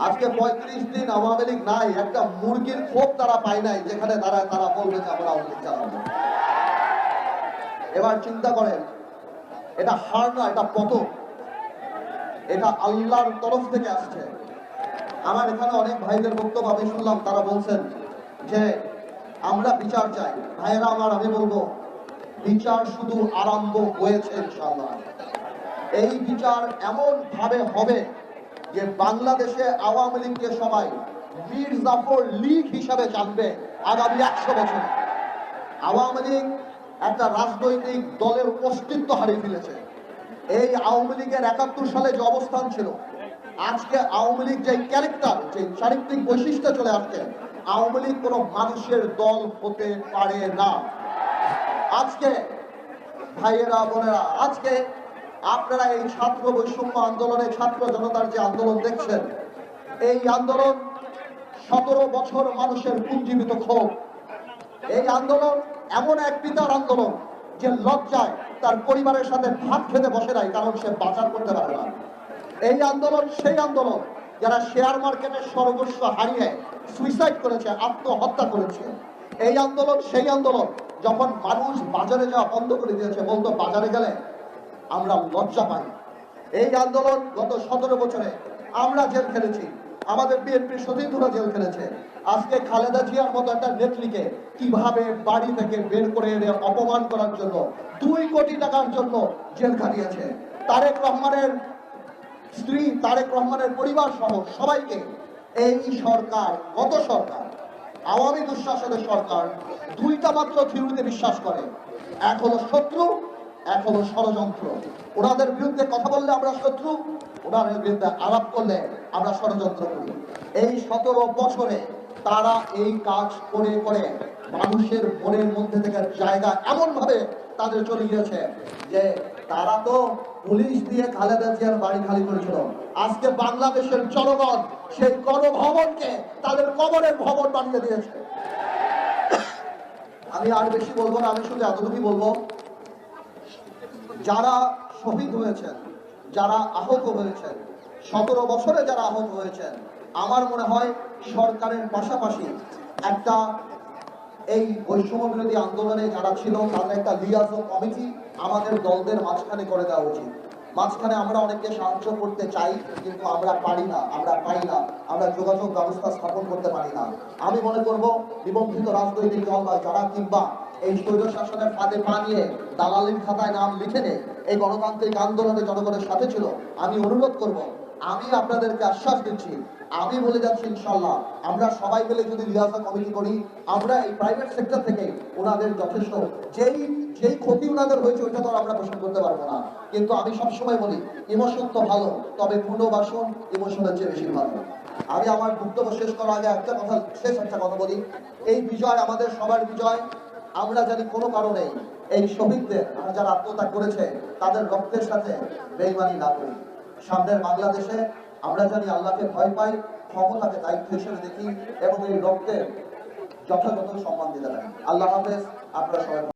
আজকে পঁয়ত্রিশ দিন আওয়ামী লীগ নাই, একটা মুরগির খোপ তারা পায় নাই, যেখানে তারা তারা বলবে যে আমরা এবার চিন্তা করেন, এটা হার না, এটা পতন। এটা আল্লাহর তরফ থেকে আসছে। আমার এখানে অনেক ভাইদের বক্তব্য আমি শুনলাম, তারা বলছেন যে আমরা বিচার চাই। ভাইয়েরা আমার, আমি বলব, বিচার শুধু আরম্ভ হয়েছে, ইনশাআল্লাহ। এই বিচার এমন ভাবে হবে যে বাংলাদেশে আওয়ামী লীগকে সবাই মীর জাফর লীগ হিসাবে জানবে আগামী একশো বছরে। আওয়ামী লীগ একটা রাজনৈতিক দলের অস্তিত্ব হারিয়ে ফেলেছে। এই আওয়ামী লীগের একাত্তর সালে যে অবস্থান ছিল, আজকে আওয়ামী লীগ যে ক্যারেক্টার যে চারিত্রিক বৈশিষ্ট্য চলে আসছে, আওয়ামী লীগ কোনো মানুষের দল হতে পারে না। আজকে ভাইয়েরা, বোনেরা, আজকে আপনারা এই ছাত্র বৈষম্য আন্দোলনে ছাত্র জনতার যে আন্দোলন দেখছেন, এই আন্দোলন সতেরো বছর মানুষের পুঞ্জীবিত ক্ষোভ। এই আন্দোলন এমন এক পিতার আন্দোলন যে লজ্জায় তার পরিবারের সাথে ভাত খেতে বসে নাই, কারণ সে বাজার করতে পারে না। এই আন্দোলন সেই আন্দোলন যারা শেয়ার মার্কেটের সর্বস্ব হারিয়ে সুইসাইড করেছে, আত্মহত্যা করেছে। এই আন্দোলন সেই আন্দোলন যখন মানুষ বাজারে যাওয়া বন্ধ করে দিয়েছে, বলতো বাজারে গেলে আমরা লজ্জা পাই। এই আন্দোলন গত সতেরো বছরে আমরা জেল খেলেছি। আমাদের বিএনপির সতীর্থরা জেল খেলেছে। আজকে খালেদা জিয়ার মতো একটা নেত্রীকে কীভাবে বাড়ি থেকে বের করে এনে অপমান করার জন্য, দুই কোটি টাকার জন্য জেল খাটিয়েছে। তারেক রহমানের স্ত্রী, তারেক রহমানের পরিবার সহ সবাইকে এই সরকার, গত সরকার, আওয়ামী দুঃশাসনের সরকার, দুইটা মাত্র থিওরিতে বিশ্বাস করে। এক হলো শত্রু এক হলো ষড়যন্ত্র। ওনাদের বিরুদ্ধে কথা বললে আমরা শত্রু, ওনাদের বিরুদ্ধে আলাপ করলে আমরা ষড়যন্ত্র করি। এই সতেরো বছরে তারা এই কাজ করে করে মানুষের মনের মধ্যে থেকে জায়গা এমন ভাবে তাদের চলে গিয়েছে যে তারা তো পুলিশ দিয়ে খালেদা জিয়ার বাড়ি খালি করেছিল। আজকে বাংলাদেশের জনগণ সেই গণভবনকে তাদের কবরের ভবন বানিয়ে দিয়েছে। আমি আর বেশি বলব না, আমি শুধু এতটুকুই বলব যারা শহীদ হয়েছেন, যারা আহত হয়েছেন, সতেরো বছরে যারা আহত হয়েছেন, আমার মনে হয় সরকারের পাশাপাশি একটা এই বৈষম্য বিরোধী আন্দোলনে যারা ছিল, তাদের একটা লিয়াজো কমিটি আমাদের দলদের মাঝখানে করে দেওয়া উচিত। মাঝখানে আমরা অনেককে সাহায্য করতে চাই, কিন্তু আমরা পারি না, আমরা পাই না, আমরা যোগাযোগ ব্যবস্থা স্থাপন করতে পারি না। আমি মনে করব নিবন্ধিত রাজনৈতিক দল বা যারা কিংবা এই স্বৈর শাসনের ফাঁদে পা নিয়ে দালালির খাতায় নাম লিখে নে এই গণতান্ত্রিক আন্দোলনে জনগণের সাথে ছিল। আমি অনুরোধ করব, আমি আপনাদেরকে আশ্বাস দিচ্ছি আমি বলে যাচ্ছি ইনশাল্লাহ আমরা সবাই মিলে যদি লিয়াজা কমিটি করি, আমরা এই প্রাইভেট সেক্টর থেকে ওনাদের যথেষ্ট, যেই যেই ক্ষতি ওনাদের হয়েছে, ওইটা তো আমরা পোষণ করতে পারব না। কিন্তু আমি সবসময় বলি, ইমোশন তো ভালো, তবে পুনর্বাসন ইমোশনের চেয়ে বেশি ভালো। আমি আমার বক্তব্য শেষ করার আগে একটা কথা, শেষ একটা কথা বলি, এই বিজয় আমাদের সবার বিজয়, আমরা জানি কোনো কারণে এই শহীদদের যারা আত্মত্যাগ করেছে, তাদের রক্তের সাথে বেইমানি না করি। সামনের বাংলাদেশে আমরা জানি আল্লাহকে ভয় পাই ক্ষমতাকে দায়িত্ব হিসেবে দেখি এবং এই রক্তের যথাযথ সম্মান দিতে পারি। আল্লাহ হাফেজ, আপনারা সবাই